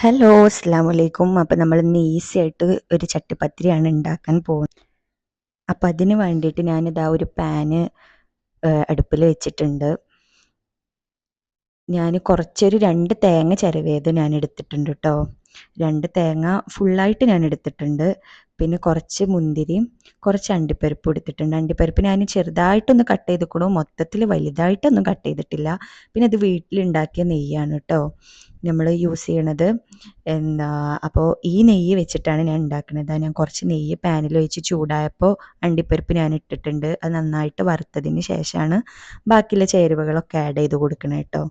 Hello അസ്സാം വലൈക്കും അപ്പോൾ നമ്മൾ ഇന്ന് ഈസി ആയിട്ട് ഒരു ചട്ടിപ്പത്തിരിയാണ് ഉണ്ടാക്കാൻ പോകുന്നത്. അപ്പോൾ അതിന് വേണ്ടിയിട്ട് ഞാനിതാ ഒരു പാന് അടുപ്പിൽ വെച്ചിട്ടുണ്ട്. ഞാൻ കുറച്ചൊരു രണ്ട് തേങ്ങ ചിരവിയത് ഞാൻ എടുത്തിട്ടുണ്ട് കേട്ടോ രണ്ട് തേങ്ങ ഫുള്ളായിട്ട് ഞാൻ എടുത്തിട്ടുണ്ട് പിന്നെ കുറച്ച് മുന്തിരിയും കുറച്ച് അണ്ടിപ്പരിപ്പ് എടുത്തിട്ടുണ്ട്. അണ്ടിപ്പരിപ്പ് ഞാൻ ചെറുതായിട്ടൊന്ന് കട്ട് ചെയ്തിക്കണു. മൊത്തത്തിൽ വലുതായിട്ടൊന്നും കട്ട് ചെയ്തിട്ടില്ല. പിന്നെ അത് വീട്ടിലുണ്ടാക്കിയ നെയ്യാണ് കേട്ടോ നമ്മൾ യൂസ് ചെയ്യണത് എന്താ അപ്പോൾ ഈ നെയ്യ് വെച്ചിട്ടാണ് ഞാൻ ഉണ്ടാക്കുന്നത് ഞാൻ കുറച്ച് നെയ്യ് പാനിൽ ഒഴിച്ച് ചൂടായപ്പോൾ അണ്ടിപ്പരിപ്പ് ഞാൻ ഇട്ടിട്ടുണ്ട്. അത് നന്നായിട്ട് വറുത്തതിന് ശേഷമാണ് ബാക്കിയുള്ള ചേരുവകളൊക്കെ ആഡ് ചെയ്ത് കൊടുക്കണേ കേട്ടോ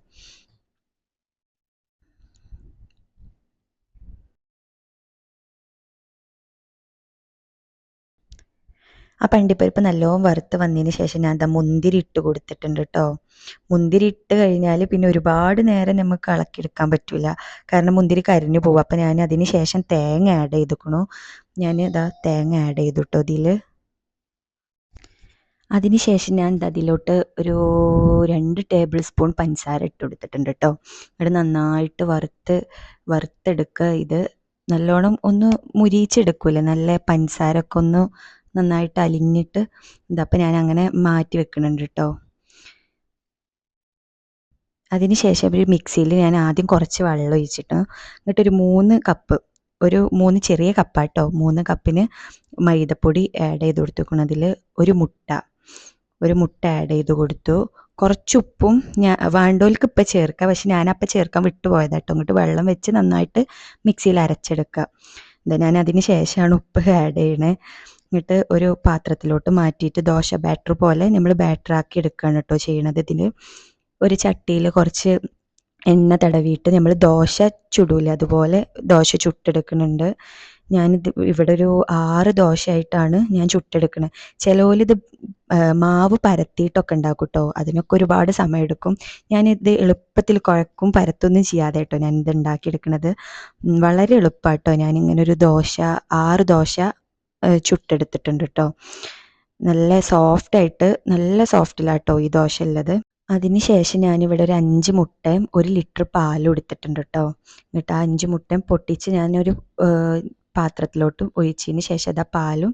ആ അണ്ടിപ്പരിപ്പ് നല്ലോണം വറുത്ത് വന്നതിന് ശേഷം ഞാൻ എന്താ മുന്തിരി ഇട്ട് കൊടുത്തിട്ടുണ്ട് കേട്ടോ മുന്തിരി ഇട്ട് കഴിഞ്ഞാൽ പിന്നെ ഒരുപാട് നേരം നമുക്ക് ഇളക്കിയെടുക്കാൻ പറ്റില്ല കാരണം മുന്തിരി കരിഞ്ഞു പോകും അപ്പം ഞാൻ അതിന് ശേഷം തേങ്ങ ആഡ് ചെയ്തിക്കണു. ഞാൻ ഇതാ തേങ്ങ ആഡ് ചെയ്തു കേട്ടോ ഇതിൽ അതിനുശേഷം ഞാൻ അതിലോട്ട് ഒരു രണ്ട് ടേബിൾ സ്പൂൺ പഞ്ചസാര ഇട്ട് കൊടുത്തിട്ടുണ്ട് കേട്ടോ ഇവിടെ നന്നായിട്ട് വറുത്ത് വറുത്തെടുക്കുക ഇത് നല്ലോണം ഒന്ന് മുരിയിച്ചെടുക്കൂലേ? നല്ല പഞ്ചസാരൊക്കെ ഒന്ന് നന്നായിട്ട് അലിഞ്ഞിട്ട് ഇതപ്പം ഞാൻ അങ്ങനെ മാറ്റി വെക്കുന്നുണ്ട് കേട്ടോ അതിനുശേഷം ഒരു മിക്സിയിൽ ഞാൻ ആദ്യം കുറച്ച് വെള്ളം ഒഴിച്ചിട്ട് എന്നിട്ടൊരു മൂന്ന് കപ്പ് ഒരു മൂന്ന് ചെറിയ കപ്പാട്ടോ മൂന്ന് കപ്പിന് മൈദപ്പൊടി ആഡ് ചെയ്ത് കൊടുത്തേക്കണം അതിൽ ഒരു മുട്ട ഒരു മുട്ട ആഡ് ചെയ്ത് കൊടുത്തു. കുറച്ച് ഉപ്പും ഞാൻ വേണ്ടോൽക്ക് ഇപ്പം ചേർക്കാം പക്ഷെ ഞാനപ്പം ചേർക്കാൻ വിട്ടുപോയതാട്ടോ അങ്ങോട്ട് വെള്ളം വെച്ച് നന്നായിട്ട് മിക്സിയിൽ അരച്ചെടുക്കുക ഞാൻ അതിന് ശേഷമാണ് ഉപ്പ് ആഡ് ചെയ്യണേ. എന്നിട്ട് ഒരു പാത്രത്തിലോട്ട് മാറ്റിയിട്ട് ദോശ ബാറ്റർ പോലെ നമ്മൾ ബാറ്റർ ആക്കി എടുക്കുകയാണ് കേട്ടോ ചെയ്യണത്. ഇതിന് ഒരു ചട്ടിയിൽ കുറച്ച് എണ്ണ തടവിയിട്ട് നമ്മൾ ദോശ ചുടൂല. അതുപോലെ ദോശ ചുട്ടെടുക്കുന്നുണ്ട്. ഞാനിത് ഇവിടെ ഒരു ആറ് ദോശയായിട്ടാണ് ഞാൻ ചുട്ടെടുക്കുന്നത് ചിലവരിത് മാവ് പരത്തിയിട്ടൊക്കെ ഉണ്ടാക്കും കേട്ടോ അതിനൊക്കെ ഒരുപാട് സമയമെടുക്കും ഞാനിത് എളുപ്പത്തിൽ കുഴക്കും പരത്തൊന്നും ചെയ്യാതെ കേട്ടോ ഞാൻ ഇത് ഉണ്ടാക്കിയെടുക്കുന്നത് വളരെ എളുപ്പമാട്ടോ ഞാനിങ്ങനെ ഒരു ദോശ ആറ് ദോശ ചുട്ടെടുത്തിട്ടുണ്ട് കേട്ടോ നല്ല സോഫ്റ്റ് ആയിട്ട് നല്ല സോഫ്റ്റിലാട്ടോ ഈ ദോശ ഉള്ളത്. അതിനുശേഷം ഞാനിവിടെ ഒരു അഞ്ച് മുട്ടയും ഒരു ലിറ്റർ പാലും എടുത്തിട്ടുണ്ട് കേട്ടോ എന്നിട്ട് ആ അഞ്ച് മുട്ടയും പൊട്ടിച്ച് ഞാനൊരു പാത്രത്തിലോട്ട് ഒഴിച്ചതിന് ശേഷം അത് ആ പാലും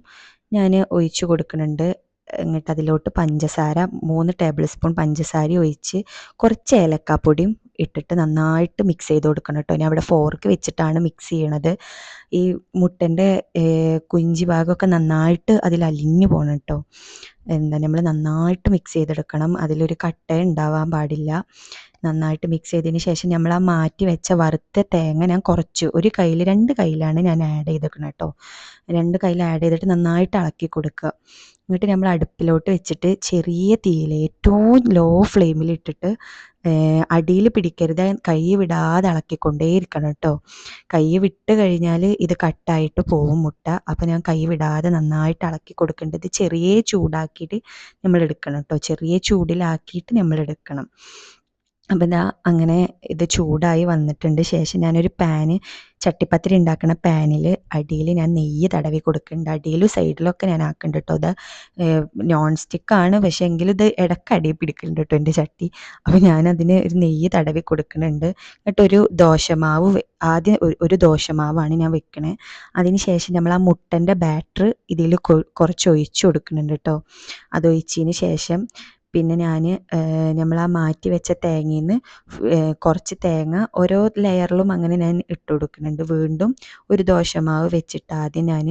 ഞാൻ ഒഴിച്ചു കൊടുക്കുന്നുണ്ട്. എന്നിട്ട് അതിലോട്ട് പഞ്ചസാര മൂന്ന് ടേബിൾ സ്പൂൺ പഞ്ചസാര ഒഴിച്ച് കുറച്ച് ഏലക്കാപ്പൊടിയും ഇട്ടിട്ട് നന്നായിട്ട് മിക്സ് ചെയ്ത് കൊടുക്കണം കേട്ടോ. ഞാൻ അവിടെ ഫോർക്ക് വെച്ചിട്ടാണ് മിക്സ് ചെയ്യണത്. ഈ മുട്ടന്റെ കുഞ്ചി ഭാഗമൊക്കെ നന്നായിട്ട് അതിൽ അലിഞ്ഞു പോകണം കേട്ടോ. എന്താ നമ്മൾ നന്നായിട്ട് മിക്സ് ചെയ്തെടുക്കണം. അതിലൊരു കട്ട ഉണ്ടാവാൻ പാടില്ല. നന്നായിട്ട് മിക്സ് ചെയ്തതിന് ശേഷം നമ്മൾ ആ മാറ്റി വെച്ച വറുത്ത തേങ്ങ ഞാൻ കുറച്ച് ഒരു കയ്യിൽ രണ്ട് കയ്യിലാണ് ഞാൻ ആഡ് ചെയ്തേക്കുന്നത് കേട്ടോ രണ്ട് കയ്യിൽ ആഡ് ചെയ്തിട്ട് നന്നായിട്ട് ഇളക്കി കൊടുക്കുക എന്നിട്ട് നമ്മൾ അടുപ്പിലോട്ട് വെച്ചിട്ട് ചെറിയ തീയിൽ ഏറ്റവും ലോ ഫ്ലെയിമിൽ ഇട്ടിട്ട് അടിയിൽ പിടിക്കരുത് കൈ വിടാതെ ഇളക്കിക്കൊണ്ടേ ഇരിക്കണം കേട്ടോ കൈ വിട്ട് കഴിഞ്ഞാൽ ഇത് കട്ടായിട്ട് പോവും മുട്ട. അപ്പോൾ ഞാൻ കൈ വിടാതെ നന്നായിട്ട് ഇളക്കി കൊടുക്കേണ്ടത് ചെറിയ ചൂടാക്കിയിട്ട് നമ്മൾ എടുക്കണം കേട്ടോ ചെറിയ ചൂടിലാക്കിയിട്ട് നമ്മൾ എടുക്കണം. അപ്പം ഇതാ അങ്ങനെ ഇത് ചൂടായി വന്നിട്ടുണ്ട്. ശേഷം ഞാനൊരു പാന് ചട്ടിപ്പത്തിരി ഉണ്ടാക്കുന്ന പാനിൽ അടിയിൽ ഞാൻ നെയ്യ് തടവി കൊടുക്കുന്നുണ്ട് അടിയിലും സൈഡിലൊക്കെ ഞാൻ ആക്കുന്നുണ്ട് കേട്ടോ അത് നോൺ സ്റ്റിക്കാണ് പക്ഷേ എങ്കിലും ഇത് ഇടയ്ക്ക് അടി പിടിക്കുന്നുണ്ട് കേട്ടോ എന്റെ ചട്ടി. അപ്പോൾ ഞാനതിന് ഒരു നെയ്യ് തടവി കൊടുക്കുന്നുണ്ട് എന്നിട്ടൊരു ദോശമാവ് ആദ്യം ഒരു ദോശമാവാണ് ഞാൻ വെക്കണേ. അതിന് ശേഷം നമ്മൾ ആ മുട്ടന്റെ ബാറ്റർ ഇതിൽ കുറച്ച് ഒഴിച്ചു കൊടുക്കുന്നുണ്ട് കേട്ടോ അത് ഒഴിച്ചതിന് ശേഷം പിന്നെ ഞാൻ നമ്മൾ ആ മാറ്റി വെച്ച തേങ്ങയിൽ നിന്ന് കുറച്ച് തേങ്ങ ഓരോ ലെയറിലും അങ്ങനെ ഞാൻ ഇട്ട് കൊടുക്കുന്നുണ്ട്. വീണ്ടും ഒരു ദോശമാവ് വെച്ചിട്ട് ആദ്യം ഞാൻ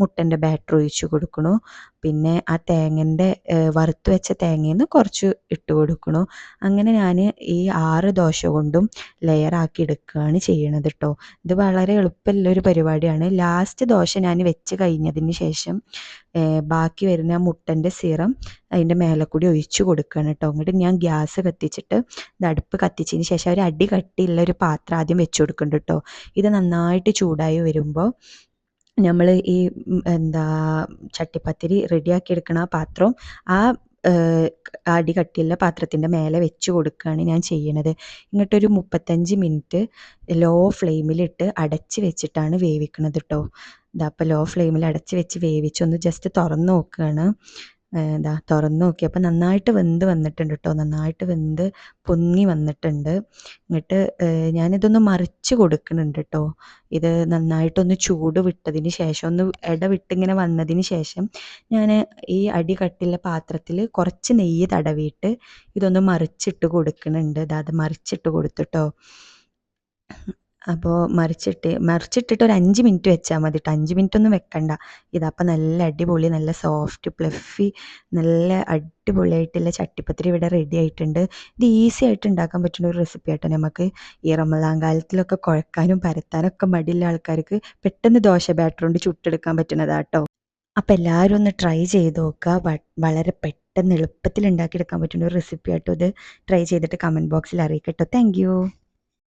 മുട്ടന്റെ ബാറ്റർ ഒഴിച്ച് കൊടുക്കണു. പിന്നെ ആ തേങ്ങന്റെ വറുത്ത് വെച്ച തേങ്ങയിൽ നിന്ന് കുറച്ച് ഇട്ട് കൊടുക്കണു. അങ്ങനെ ഞാൻ ഈ ആറ് ദോശ കൊണ്ടും ലെയറാക്കി എടുക്കുകയാണ് ചെയ്യണത് കേട്ടോ ഇത് വളരെ എളുപ്പമുള്ള ഒരു പരിപാടിയാണ്. ലാസ്റ്റ് ദോശ ഞാൻ വെച്ച് കഴിഞ്ഞതിന് ശേഷം ബാക്കി വരുന്ന മുട്ടന്റെ സിറം അതിന്റെ മേലെ കൂടി ഒഴിച്ചു കൊടുക്കുകയാണ് കേട്ടോ എന്നിട്ട് ഞാൻ ഗ്യാസ് കത്തിച്ചിട്ട് അടുപ്പ് കത്തിച്ചതിന് ശേഷം ഒരു അടി കട്ടിയുള്ള ഒരു പാത്രം ആദ്യം വെച്ച് കൊടുക്കുന്നുണ്ട് കേട്ടോ ഇത് നന്നായിട്ട് ചൂടായി വരുമ്പോൾ നമ്മൾ ഈ എന്താ ചട്ടിപ്പത്തിരി റെഡിയാക്കി എടുക്കണ ആ പാത്രം ആ അടി കട്ടിയുള്ള പാത്രത്തിന്റെ മേലെ വെച്ച് കൊടുക്കുകയാണ് ഞാൻ ചെയ്യണത്. ഇങ്ങോട്ടൊരു മുപ്പത്തഞ്ച് മിനിറ്റ് ലോ ഫ്ലെയിമിലിട്ട് അടച്ച് വെച്ചിട്ടാണ് വേവിക്കുന്നത് കേട്ടോ ഇതാ അപ്പോൾ ലോ ഫ്ലെയിമിൽ അടച്ച് വെച്ച് വേവിച്ചൊന്ന് ജസ്റ്റ് തുറന്ന് നോക്കുകയാണ് എന്താ തുറന്ന് നോക്കിയപ്പോൾ നന്നായിട്ട് വെന്ത് വന്നിട്ടുണ്ട് കേട്ടോ നന്നായിട്ട് വെന്ത് പൊങ്ങി വന്നിട്ടുണ്ട്. എന്നിട്ട് ഞാനിതൊന്ന് മറിച്ച് കൊടുക്കുന്നുണ്ട് കേട്ടോ ഇത് നന്നായിട്ടൊന്ന് ചൂട് വിട്ടതിന് ശേഷം ഒന്ന് ഇടവിട്ടിങ്ങനെ വന്നതിന് ശേഷം ഞാൻ ഈ അടി കട്ടിയുള്ള പാത്രത്തിൽ കുറച്ച് നെയ്യ് തടവിയിട്ട് ഇതൊന്ന് മറിച്ചിട്ട് കൊടുക്കുന്നുണ്ട്. അത് മറിച്ചിട്ട് കൊടുത്തിട്ടോ അപ്പോൾ മറിച്ചിട്ട് മറിച്ചിട്ടിട്ട് ഒരു അഞ്ച് മിനിറ്റ് വെച്ചാൽ മതി കേട്ടോ അഞ്ച് മിനിറ്റ് ഒന്നും വെക്കണ്ട. ഇതപ്പോൾ നല്ല അടിപൊളി നല്ല സോഫ്റ്റ് പ്ലഫി നല്ല അടിപൊളിയായിട്ടുള്ള ചട്ടിപ്പത്തിരി ഇവിടെ റെഡി ആയിട്ടുണ്ട്. ഇത് ഈസി ആയിട്ട് ഉണ്ടാക്കാൻ പറ്റുന്ന ഒരു റെസിപ്പി ആട്ടോ നമുക്ക് ഈ റമദാൻ കാലത്തിലൊക്കെ കുഴക്കാനും പരത്താനും ഒക്കെ മടിയുള്ള ആൾക്കാർക്ക് പെട്ടെന്ന് ദോശ ബാറ്റർ കൊണ്ട് ചുട്ടെടുക്കാൻ പറ്റുന്നതാട്ടോ. അപ്പോൾ എല്ലാവരും ഒന്ന് ട്രൈ ചെയ്ത് നോക്കുക വളരെ പെട്ടെന്ന് എളുപ്പത്തിൽ ഉണ്ടാക്കിയെടുക്കാൻ പറ്റുന്ന ഒരു റെസിപ്പി ആട്ടോ ഇത്. ട്രൈ ചെയ്തിട്ട് കമന്റ് ബോക്സിൽ അറിയിക്കട്ടോ. താങ്ക്